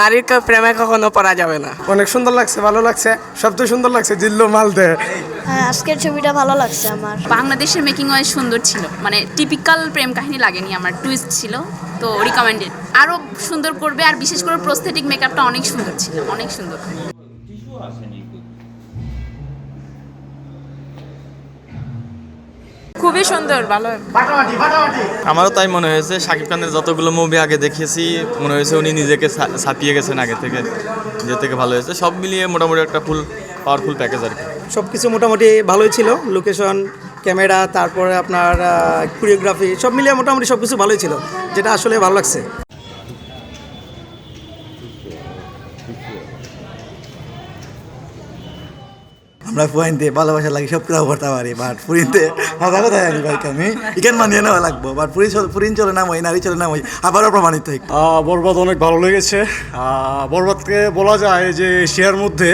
নারীর প্রেমে কখনো পড়া যাবে না। অনেক সুন্দর লাগছে ভালো লাগছে সবচেয়ে সুন্দর লাগছে জিল্লো মালদে হ্যাঁ আজকের ছবিটা ভালো লাগছে আমার। বাংলাদেশের মেকিং ওয়াইজ সুন্দর ছিল। মানে টিপিক্যাল প্রেম কাহিনী লাগেনি আমার টুইস্ট ছিল তো রিকমেন্ডেড আরও সুন্দর করবে আর বিশেষ করে প্রস্থেটিক মেকআপটা অনেক সুন্দর ছিল অনেক সুন্দর। খুবই সুন্দর ভালো। আমারও তাই মনে হয়েছে শাকিব খানের যতগুলো মুভি আগে দেখেছি মনে হয়েছে উনি নিজেকে ছাপিয়ে গেছেন আগে থেকে যে থেকে ভালো হয়েছে। সব মিলিয়ে মোটামুটি একটা ফুল পাওয়ারফুল প্যাকেজ আর কি। সব কিছু মোটামুটি ভালোই ছিল লোকেশন ক্যামেরা তারপরে আপনার কোরিওগ্রাফি সব মিলিয়ে মোটামুটি সব কিছু ভালোই ছিল যেটা আসলে ভালো লাগছে। আমরা ফুয়াইনতে ভালোবাসা লাগে সব কিছু করতে পারি বাট পুরিনতে মজা কোথায় আনি ভাই আমি ইকেন মানিয়ে নেওয়া লাগবো বাট পুরি পুরিন চলে নাম ওই নারী চলে নাম ওই আবারও প্রমাণিত বরবাদ অনেক ভালো লেগেছে। বরবাদকে বলা যায় যে এশিয়ার মধ্যে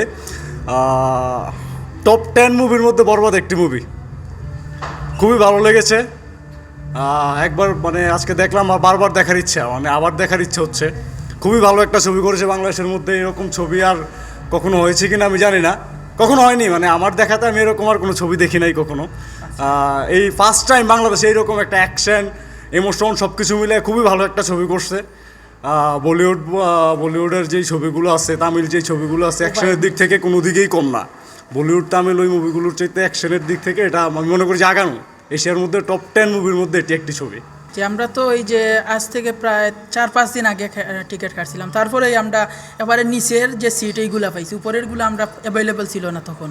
টপ টেন মুভির মধ্যে বরবাদ একটি মুভি খুবই ভালো লেগেছে। একবার মানে আজকে দেখলাম আর বারবার দেখার ইচ্ছা মানে আবার দেখার ইচ্ছা হচ্ছে। খুবই ভালো একটা ছবি করেছে বাংলাদেশের মধ্যে, এরকম ছবি আর কখনো হয়েছে কিনা আমি জানি না। কখনো হয়নি মানে আমার দেখাতে আমি এরকম আর কোনো ছবি দেখি নাই কখনো। এই ফার্স্ট টাইম বাংলাদেশে এইরকম একটা অ্যাকশন ইমোশন সব কিছু মিলে খুবই ভালো একটা ছবি করছে। বলিউড বলিউডের যেই ছবিগুলো আছে, তামিল যেই ছবিগুলো আছে অ্যাকশনের দিক থেকে কোনো দিকেই কম না। বলিউড তামিল ওই মুভিগুলোর চাইতে অ্যাকশনের দিক থেকে এটা আমি মনে করি যে আগানো। এশিয়ার মধ্যে টপ টেন মুভির মধ্যে এটি একটি ছবি। যে আমরা তো এই যে আজ থেকে প্রায় চার, পাঁচ দিন আগে টিকিট কাটছিলাম। তারপরেই আমরা এবারে নিচের যে সিট এইগুলা পাইছি, উপরেরগুলো আমরা অ্যাভেলেবল ছিল না তখন।